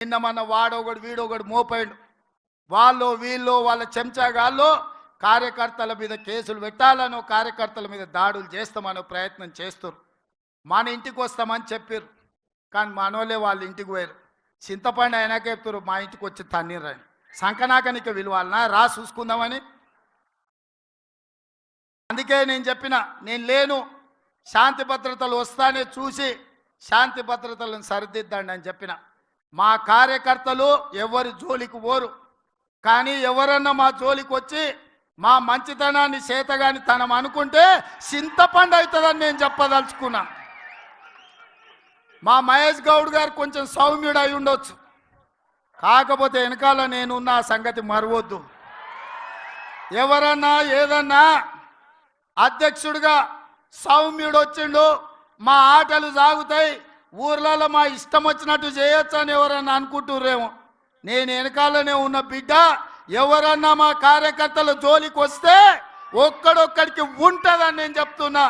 నిన్న మన వాడొకడు వీడొకడు మోపాడు వాళ్ళు వీళ్ళు వాళ్ళ చెంచాగాళ్ళు కార్యకర్తల మీద కేసులు పెట్టాలనో కార్యకర్తల మీద దాడులు చేస్తామనో ప్రయత్నం చేస్తారు మన ఇంటికి వస్తామని చెప్పారు కానీ మనోళ్ళే వాళ్ళ ఇంటికి పోయారు చింతపండు అయినా చెప్తారు మా ఇంటికి వచ్చి తన్నీరని సంకనాకనిక విలువాలనా? రా చూసుకుందామని. అందుకే నేను చెప్పిన నేను లేను. శాంతి భద్రతలు వస్తానే చూసి శాంతి భద్రతలను సరిదిద్దండి అని చెప్పిన. మా కార్యకర్తలు ఎవరి జోలికి పోరు. కానీ ఎవరన్నా మా జోలికి వచ్చి మా మంచితనాన్ని చేతగాని తనం అనుకుంటే చింతపండు అవుతుందని నేను చెప్పదలుచుకున్నా. మా మహేష్ గౌడ్ గారు కొంచెం సౌమ్యుడు అయి ఉండొచ్చు. కాకపోతే వెనకాల నేనున్న ఆ సంగతి మరవద్దు. ఎవరన్నా ఏదన్నా అధ్యక్షుడిగా సౌమ్యుడు వచ్చిండు మా ఆటలు సాగుతాయి ఊర్లలో మా ఇష్టం వచ్చినట్టు చేయొచ్చు అని ఎవరన్నా అనుకుంటుర్రేమో. నేను వెనకాలనే ఉన్న బిడ్డ ఎవరన్నా మా కార్యకర్తల జోలికి వస్తే ఒక్కడొక్కడికి ఉంటుందని నేను చెప్తున్నా.